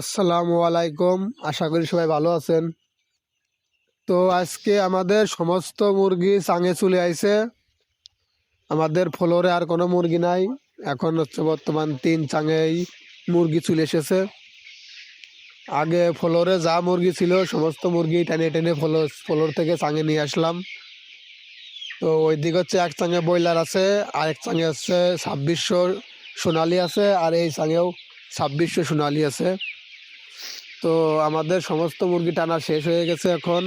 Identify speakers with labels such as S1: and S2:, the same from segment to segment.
S1: আসসালামু আলাইকুম। আশা করি সবাই ভালো আছেন। তো আজকে আমাদের সমস্ত মুরগি চাঙে চলে আইছে। আমাদের ফ্লোরে আর কোনো মুরগি নাই। এখন হচ্ছে বর্তমান তিন চাঙেই মুরগি চলে এসেছে। আগে ফ্লোরে যা মুরগি ছিল, সমস্ত মুরগি টেনে টেনে ফ্লোর ফ্লোর থেকে চাঙে নিয়ে আসলাম। তো ওই দিক হচ্ছে এক চাঙে ব্রয়লার আছে, আর এক চাঙে হচ্ছে ছাব্বিশশো সোনালি আছে, আর এই চাঙেও ছাব্বিশশো সোনালি আছে। তো আমাদের সমস্ত মুরগি টানা শেষ হয়ে গেছে এখন।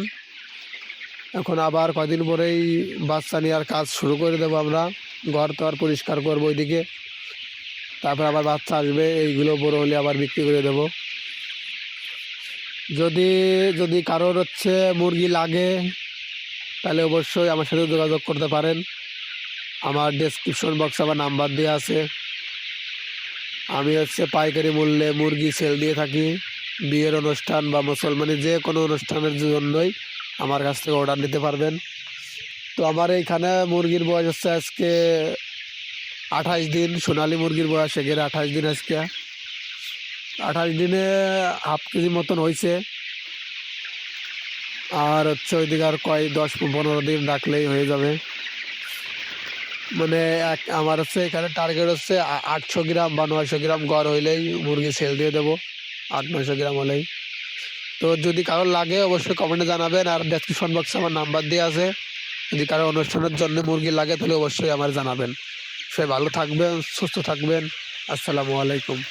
S1: এখন আবার কদিন পরেই বাচ্চা নেওয়ার কাজ শুরু করে দেবো আমরা। ঘর তো আর পরিষ্কার করব ওইদিকে। তারপর আবার বাচ্চা আসবে, এইগুলো বড় হলে আবার বিক্রি করে দেবো। যদি যদি কারোর হচ্ছে মুরগি লাগে, তাহলে অবশ্যই আমার সাথে যোগাযোগ করতে পারেন। আমার ডেসক্রিপশন বক্সে আমার নাম্বার দেওয়া আছে। আমি হচ্ছে পাইকারি মূল্যে মুরগি সেল দিয়ে থাকি। বিয়ের অনুষ্ঠান বা মুসলমানি যে কোনো অনুষ্ঠানের জন্যই আমার কাছ থেকে অর্ডার নিতে পারবেন। তো আমার এইখানে মুরগির বয়স হচ্ছে আজকে আঠাশ দিন, সোনালি মুরগির বয়স এগের আঠাশ দিন আজকে। আঠাশ দিনে হাফ কেজি মতন হয়েছে আর হচ্ছে ওইদিকে আর কয়, দশ, পনেরো দিন রাখলেই হয়ে যাবে। মানে এক, আমার হচ্ছে এখানে টার্গেট হচ্ছে আটশো গ্রাম বা নয়শো গ্রাম গড় হইলেই মুরগি সেল দিয়ে দেবো। আট নয়শো গ্রাম হলেই। তো যদি কারোর লাগে, অবশ্যই কমেন্টে জানাবেন আর ডেসক্রিপশন বক্সে আমার নাম্বার দিয়ে আছে। যদি কারও অনুষ্ঠানের জন্য মুরগি লাগে, তাহলে অবশ্যই আমার জানাবেন। সে ভালো থাকবেন, সুস্থ থাকবেন। আসসালামু আলাইকুম।